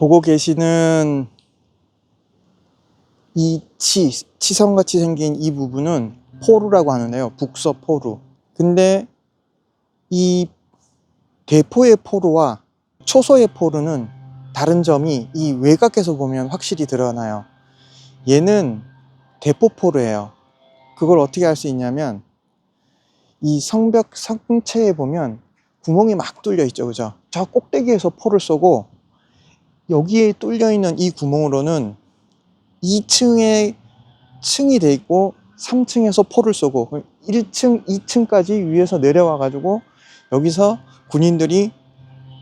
보고 계시는 이 치, 치성같이 생긴 이 부분은 포루라고 하는데요. 북서 포루. 근데 이 대포의 포루와 초소의 포루는 다른 점이 이 외곽에서 보면 확실히 드러나요. 얘는 대포 포루예요. 그걸 어떻게 알 수 있냐면 이 성벽 성체에 보면 구멍이 막 뚫려 있죠, 그죠? 저 꼭대기에서 포를 쏘고 여기에 뚫려 있는 이 구멍으로는 2층에 층이 돼 있고 3층에서 포를 쏘고 1층, 2층까지 위에서 내려와 가지고 여기서 군인들이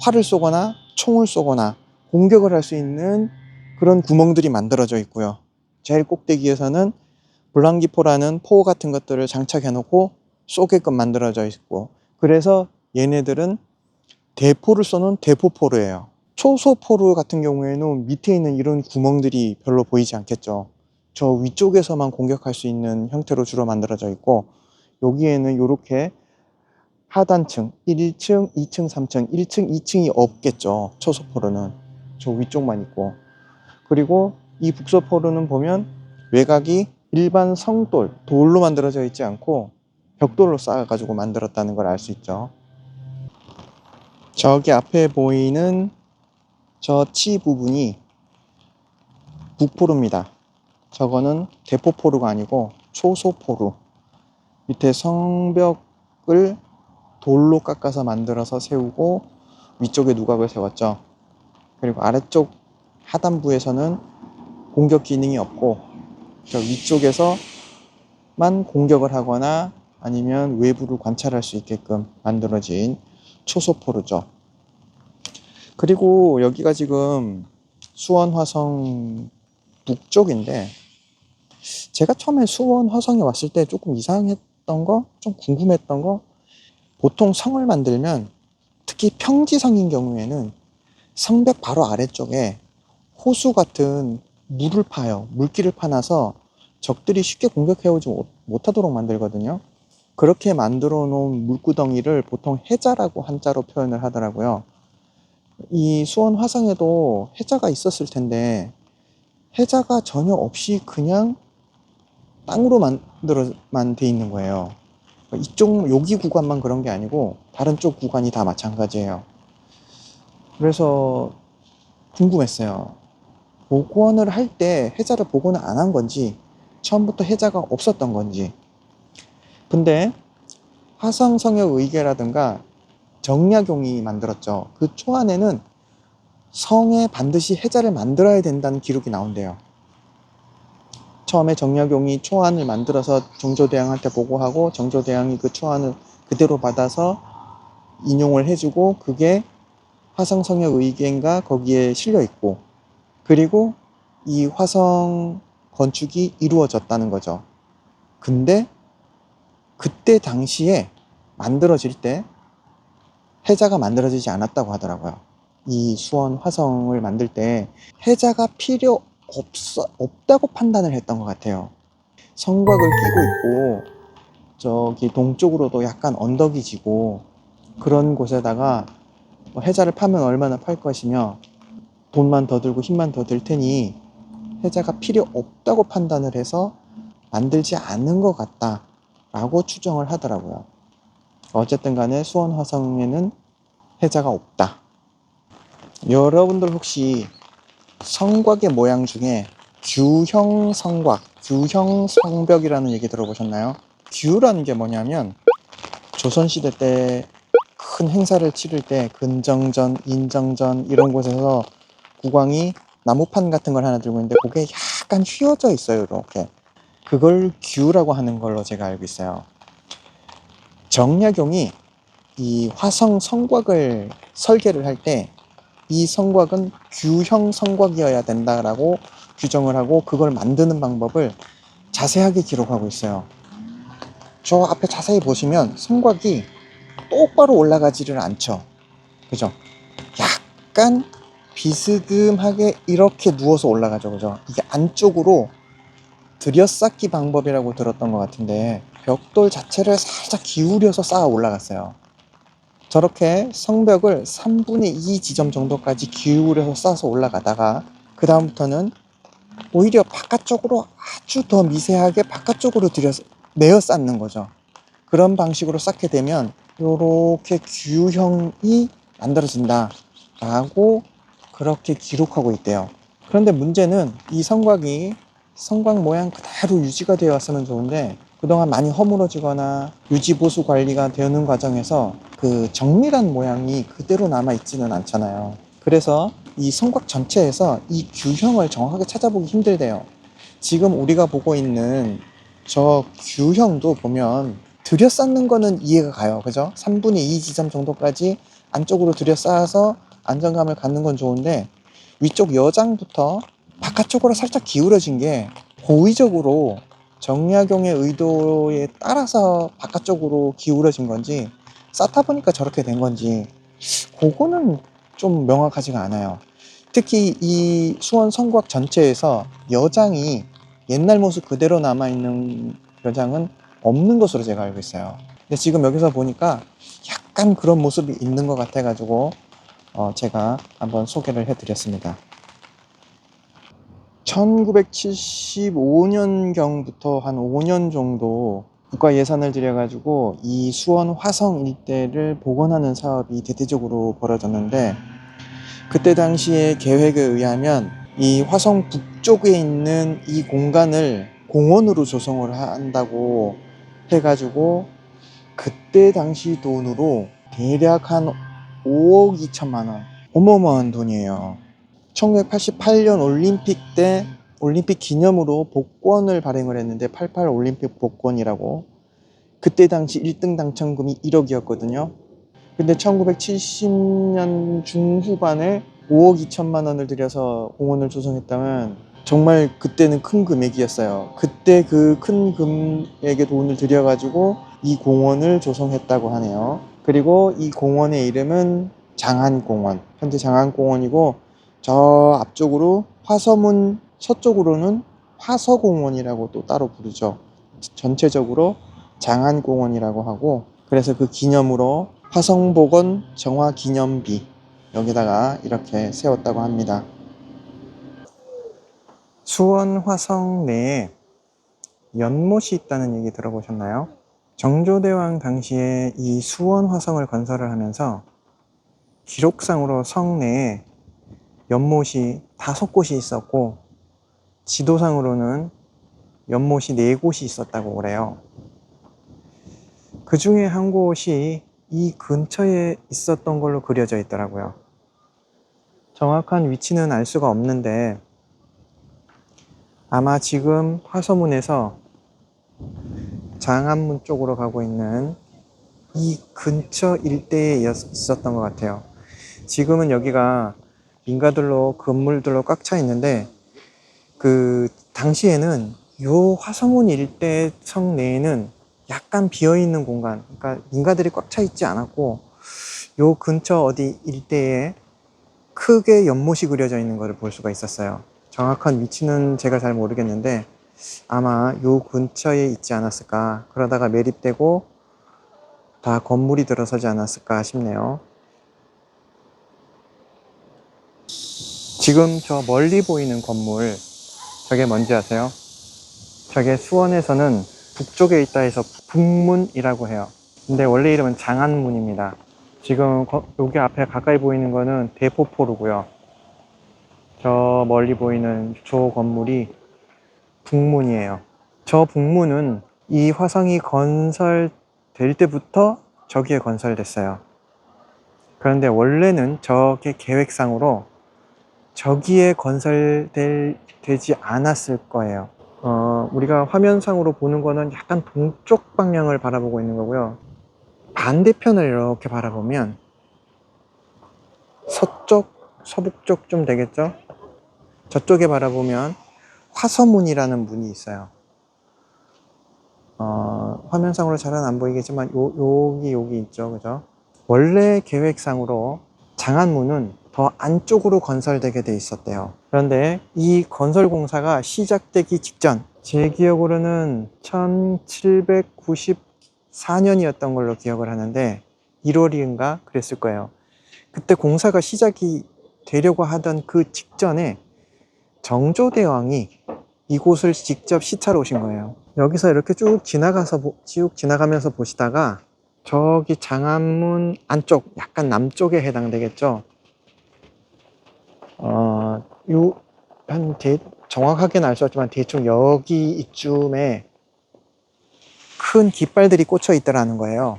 활을 쏘거나 총을 쏘거나 공격을 할 수 있는 그런 구멍들이 만들어져 있고요. 제일 꼭대기에서는 블랑기포라는 포 같은 것들을 장착해 놓고 쏘게끔 만들어져 있고 그래서 얘네들은 대포를 쏘는 대포포르예요. 초소포르 같은 경우에는 밑에 있는 이런 구멍들이 별로 보이지 않겠죠. 저 위쪽에서만 공격할 수 있는 형태로 주로 만들어져 있고 여기에는 이렇게 하단층 1층, 2층, 3층, 1층, 2층이 없겠죠. 초소포르는 저 위쪽만 있고 그리고 이 북서포르는 보면 외곽이 일반 성돌, 돌로 만들어져 있지 않고 벽돌로 쌓아가지고 만들었다는 걸 알 수 있죠. 저기 앞에 보이는 저치 부분이 북포루입니다. 저거는 대포포루가 아니고 초소포루. 밑에 성벽을 돌로 깎아서 만들어서 세우고 위쪽에 누각을 세웠죠. 그리고 아래쪽 하단부에서는 공격 기능이 없고 저 위쪽에서만 공격을 하거나 아니면 외부를 관찰할 수 있게끔 만들어진 초소포르죠. 그리고 여기가 지금 수원 화성 북쪽인데 제가 처음에 수원 화성에 왔을 때 조금 이상했던 거, 좀 궁금했던 거 보통 성을 만들면 특히 평지성인 경우에는 성벽 바로 아래쪽에 호수 같은 물을 파요. 물길을 파놔서 적들이 쉽게 공격해오지 못- 못하도록 만들거든요. 그렇게 만들어 놓은 물구덩이를 보통 해자라고 한자로 표현을 하더라고요. 이 수원 화성에도 해자가 있었을 텐데 해자가 전혀 없이 그냥 땅으로 만들어만 돼 있는 거예요. 이쪽 여기 구간만 그런 게 아니고 다른 쪽 구간이 다 마찬가지예요. 그래서 궁금했어요. 복원을 할 때 해자를 복원을 안 한 건지 처음부터 해자가 없었던 건지 근데 화성성역 의궤라든가 정약용이 만들었죠. 그 초안에는 성에 반드시 해자를 만들어야 된다는 기록이 나온대요. 처음에 정약용이 초안을 만들어서 정조대왕한테 보고하고 정조대왕이 그 초안을 그대로 받아서 인용을 해주고 그게 화성성역 의궤인가 거기에 실려 있고 그리고 이 화성 건축이 이루어졌다는 거죠. 근데 그때 당시에 만들어질 때 해자가 만들어지지 않았다고 하더라고요. 이 수원 화성을 만들 때 해자가 필요 없어, 없다고 판단을 했던 것 같아요. 성곽을 끼고 있고 저기 동쪽으로도 약간 언덕이 지고 그런 곳에다가 뭐 해자를 파면 얼마나 팔 것이며 돈만 더 들고 힘만 더 들 테니 해자가 필요 없다고 판단을 해서 만들지 않은 것 같다라고 추정을 하더라고요. 어쨌든 간에 수원 화성에는 해자가 없다. 여러분들 혹시 성곽의 모양 중에 규형 성곽, 규형 성벽이라는 얘기 들어보셨나요? 규라는 게 뭐냐면 조선시대 때 큰 행사를 치를 때 근정전, 인정전 이런 곳에서 국왕이 나무판 같은 걸 하나 들고 있는데 그게 약간 휘어져 있어요 이렇게 그걸 규라고 하는 걸로 제가 알고 있어요 정약용이 이 화성 성곽을 설계를 할 때 이 성곽은 규형 성곽이어야 된다라고 규정을 하고 그걸 만드는 방법을 자세하게 기록하고 있어요 저 앞에 자세히 보시면 성곽이 똑바로 올라가지를 않죠 그죠 약간 비스듬하게 이렇게 누워서 올라가죠. 그죠? 이게 안쪽으로 들여쌓기 방법이라고 들었던 것 같은데 벽돌 자체를 살짝 기울여서 쌓아 올라갔어요. 저렇게 성벽을 3분의 2 지점 정도까지 기울여서 쌓아서 올라가다가 그 다음부터는 오히려 바깥쪽으로 아주 더 미세하게 바깥쪽으로 들여 내어 쌓는 거죠. 그런 방식으로 쌓게 되면 이렇게 규형이 만들어진다 라고 그렇게 기록하고 있대요. 그런데 문제는 이 성곽이 성곽 모양 그대로 유지가 되어 왔으면 좋은데 그동안 많이 허물어지거나 유지 보수 관리가 되는 과정에서 그 정밀한 모양이 그대로 남아 있지는 않잖아요. 그래서 이 성곽 전체에서 이 규형을 정확하게 찾아보기 힘들대요. 지금 우리가 보고 있는 저 규형도 보면 들여쌓는 거는 이해가 가요. 그죠? 3분의 2 지점 정도까지 안쪽으로 들여쌓아서 안정감을 갖는 건 좋은데 위쪽 여장부터 바깥쪽으로 살짝 기울어진 게 고의적으로 정약용의 의도에 따라서 바깥쪽으로 기울어진 건지 쌓다 보니까 저렇게 된 건지 그거는 좀 명확하지가 않아요. 특히 이 수원 성곽 전체에서 여장이 옛날 모습 그대로 남아있는 여장은 없는 것으로 제가 알고 있어요. 근데 지금 여기서 보니까 약간 그런 모습이 있는 것 같아가지고 어, 제가 한번 소개를 해드렸습니다. 1975년경부터 한 5년 정도 국가 예산을 들여가지고 이 수원 화성 일대를 복원하는 사업이 대대적으로 벌어졌는데 그때 당시의 계획에 의하면 이 화성 북쪽에 있는 이 공간을 공원으로 조성을 한다고 해가지고 그때 당시 돈으로 대략 한 5억 2천만 원 어마어마한 돈이에요 1988년 올림픽 때 올림픽 기념으로 복권을 발행을 했는데 88 올림픽 복권이라고 그때 당시 1등 당첨금이 1억이었거든요 근데 1970년 중후반에 5억 2천만 원을 들여서 공원을 조성했다면 정말 그때는 큰 금액이었어요. 그때 그 큰 금액의 돈을 들여가지고 이 공원을 조성했다고 하네요. 그리고 이 공원의 이름은 장안공원. 현재 장안공원이고 저 앞쪽으로 화서문 서쪽으로는 화서공원이라고 또 따로 부르죠. 전체적으로 장안공원이라고 하고 그래서 그 기념으로 화성복원 정화 기념비 여기다가 이렇게 세웠다고 합니다. 수원 화성 내에 연못이 있다는 얘기 들어보셨나요? 정조대왕 당시에 이 수원 화성을 건설을 하면서 기록상으로 성 내에 연못이 다섯 곳이 있었고 지도상으로는 연못이 네 곳이 있었다고 그래요. 그 중에 한 곳이 이 근처에 있었던 걸로 그려져 있더라고요. 정확한 위치는 알 수가 없는데 아마 지금 화서문에서 장안문 쪽으로 가고 있는 이 근처 일대에 있었던 것 같아요. 지금은 여기가 민가들로 건물들로 꽉 차 있는데 그 당시에는 요 화서문 일대 성 내에는 약간 비어 있는 공간, 그러니까 민가들이 꽉 차 있지 않았고 요 근처 어디 일대에 크게 연못이 그려져 있는 것을 볼 수가 있었어요. 정확한 위치는 제가 잘 모르겠는데 아마 요 근처에 있지 않았을까 그러다가 매립되고 다 건물이 들어서지 않았을까 싶네요 지금 저 멀리 보이는 건물 저게 뭔지 아세요? 저게 수원에서는 북쪽에 있다 해서 북문이라고 해요 근데 원래 이름은 장안문입니다 지금 거- 여기 앞에 가까이 보이는 거는 대포포르고요 저 멀리 보이는 저 건물이 북문이에요. 저 북문은 이 화성이 건설될 때부터 저기에 건설됐어요. 그런데 원래는 저게 계획상으로 저기에 건설될 되지 않았을 거예요. 어, 우리가 화면상으로 보는 거는 약간 동쪽 방향을 바라보고 있는 거고요. 반대편을 이렇게 바라보면 서쪽, 서북쪽 좀 되겠죠? 저쪽에 바라보면 화서문이라는 문이 있어요. 어, 화면상으로 잘은 안 보이겠지만 요, 여기 여기 있죠, 그죠? 원래 계획상으로 장안문은 더 안쪽으로 건설되게 돼 있었대요. 그런데 이 건설 공사가 시작되기 직전, 제 기억으로는 1794년이었던 걸로 기억을 하는데 1월인가 그랬을 거예요. 그때 공사가 시작이 되려고 하던 그 직전에 정조대왕이 이곳을 직접 시찰 오신 거예요. 여기서 이렇게 쭉 지나가서 보- 쭉 지나가면서 보시다가 저기 장안문 안쪽 약간 남쪽에 해당되겠죠. 어, 요한 대, 정확하게는 알 수 없지만 대충 여기 이쯤에 큰 깃발들이 꽂혀 있더라는 거예요.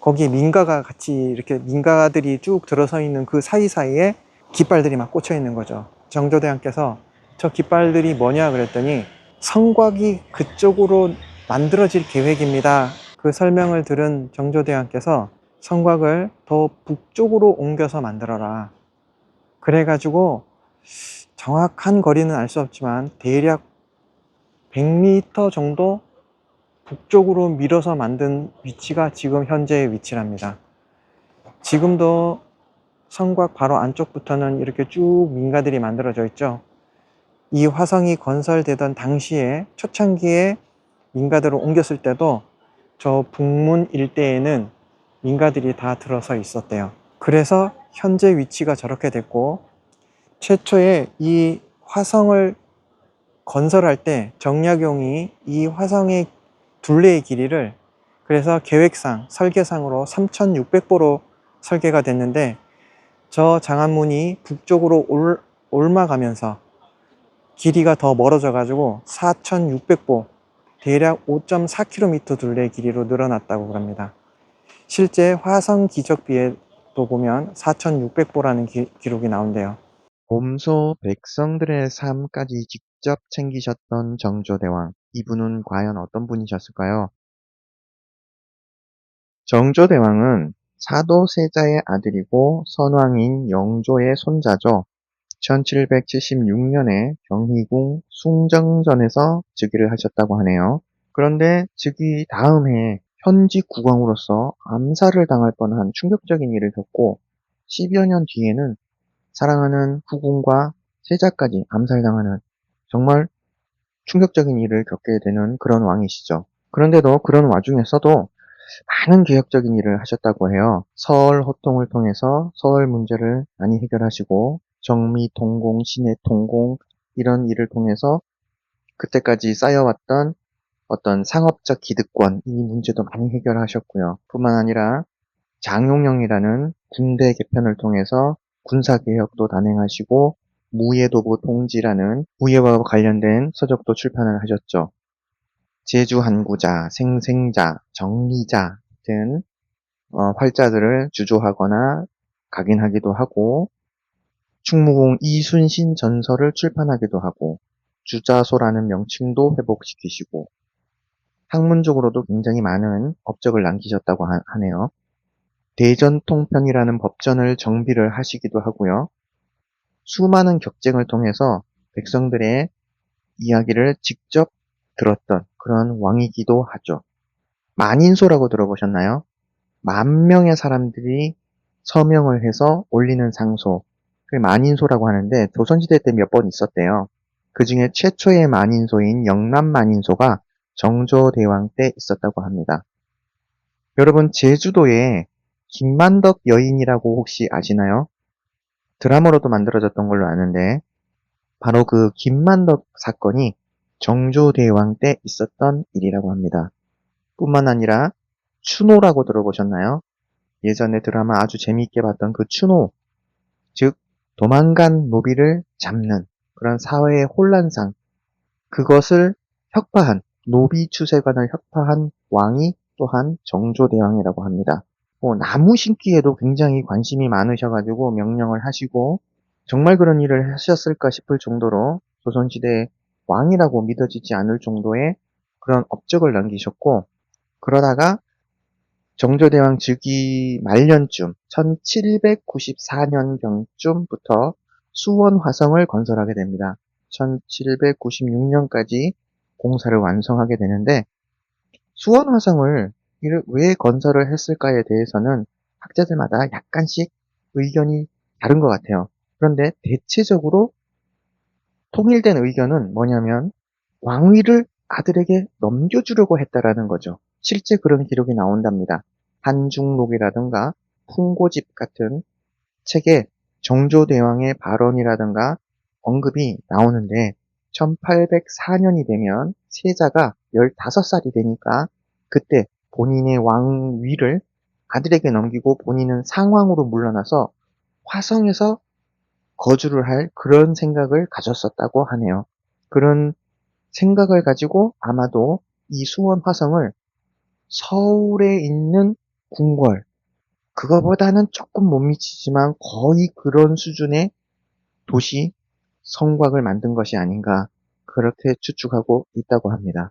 거기에 민가가 같이 이렇게 민가들이 쭉 들어서 있는 그 사이사이에 깃발들이 막 꽂혀 있는 거죠. 정조대왕께서 저 깃발들이 뭐냐 그랬더니 성곽이 그쪽으로 만들어질 계획입니다. 그 설명을 들은 정조대왕께서 성곽을 더 북쪽으로 옮겨서 만들어라. 그래가지고 정확한 거리는 알 수 없지만 대략 100m 정도 북쪽으로 밀어서 만든 위치가 지금 현재의 위치랍니다. 지금도 성곽 바로 안쪽부터는 이렇게 쭉 민가들이 만들어져 있죠. 이 화성이 건설되던 당시에 초창기에 민가들을 옮겼을 때도 저 북문 일대에는 민가들이 다 들어서 있었대요. 그래서 현재 위치가 저렇게 됐고 최초에 이 화성을 건설할 때 정약용이 이 화성의 둘레의 길이를 그래서 계획상 설계상으로 3,600보로 설계가 됐는데 저 장안문이 북쪽으로 올, 올마가면서 길이가 더 멀어져 가지고 4,600보 대략 5.4km 둘레의 길이로 늘어났다고 합니다. 실제 화성 기적비에 도 보면 4,600보라는 기록이 나온대요. 곰소 백성들의 삶까지 직접 챙기셨던 정조대왕. 이분은 과연 어떤 분이셨을까요? 정조대왕은 사도세자의 아들이고 선왕인 영조의 손자죠. 1776년에 경희궁 숭정전에서 즉위를 하셨다고 하네요. 그런데 즉위 다음 해 현지 국왕으로서 암살을 당할 뻔한 충격적인 일을 겪고 10여 년 뒤에는 사랑하는 후궁과 세자까지 암살당하는 정말 충격적인 일을 겪게 되는 그런 왕이시죠. 그런데도 그런 와중에서도 많은 개혁적인 일을 하셨다고 해요. 서울 호통을 통해서 서울 문제를 많이 해결하시고 정미 통공, 시내 통공 이런 일을 통해서 그때까지 쌓여왔던 어떤 상업적 기득권 이 문제도 많이 해결하셨고요. 뿐만 아니라 장용령이라는 군대 개편을 통해서 군사 개혁도 단행하시고 무예도보 통지라는 무예와 관련된 서적도 출판을 하셨죠. 제주 한구자, 생생자, 정리자 등 어, 활자들을 주조하거나 각인하기도 하고 충무공 이순신 전설을 출판하기도 하고 주자소라는 명칭도 회복시키시고 학문적으로도 굉장히 많은 업적을 남기셨다고 하- 하네요. 대전통편이라는 법전을 정비를 하시기도 하고요. 수많은 격쟁을 통해서 백성들의 이야기를 직접 들었던 그런 왕이기도 하죠. 만인소라고 들어보셨나요? 만 명의 사람들이 서명을 해서 올리는 상소. 그 만인소라고 하는데 조선시대 때 몇 번 있었대요. 그 중에 최초의 만인소인 영남 만인소가 정조대왕 때 있었다고 합니다. 여러분, 제주도에 김만덕 여인이라고 혹시 아시나요? 드라마로도 만들어졌던 걸로 아는데, 바로 그 김만덕 사건이 정조대왕 때 있었던 일이라고 합니다. 뿐만 아니라 추노라고 들어보셨나요? 예전에 드라마 아주 재미있게 봤던 그 추노, 즉 도망간 노비를 잡는 그런 사회의 혼란상, 그것을 혁파한 노비 추세관을 혁파한 왕이 또한 정조대왕이라고 합니다. 뭐 나무 심기에도 굉장히 관심이 많으셔가지고 명령을 하시고 정말 그런 일을 하셨을까 싶을 정도로 조선시대 왕이라고 믿어지지 않을 정도의 그런 업적을 남기셨고 그러다가 정조대왕 즉위 말년쯤 1794년경쯤부터 수원 화성을 건설하게 됩니다. 1796년까지 공사를 완성하게 되는데 수원 화성을 왜 건설을 했을까에 대해서는 학자들마다 약간씩 의견이 다른 것 같아요. 그런데 대체적으로 통일된 의견은 뭐냐면 왕위를 아들에게 넘겨주려고 했다라는 거죠. 실제 그런 기록이 나온답니다. 한중록이라든가 풍고집 같은 책에 정조대왕의 발언이라든가 언급이 나오는데 1804년이 되면 세자가 15살이 되니까 그때 본인의 왕위를 아들에게 넘기고 본인은 상왕으로 물러나서 화성에서 거주를 할 그런 생각을 가졌었다고 하네요. 그런 생각을 가지고 아마도 이 수원 화성을 서울에 있는 궁궐, 그거보다는 조금 못 미치지만 거의 그런 수준의 도시, 성곽을 만든 것이 아닌가, 그렇게 추측하고 있다고 합니다.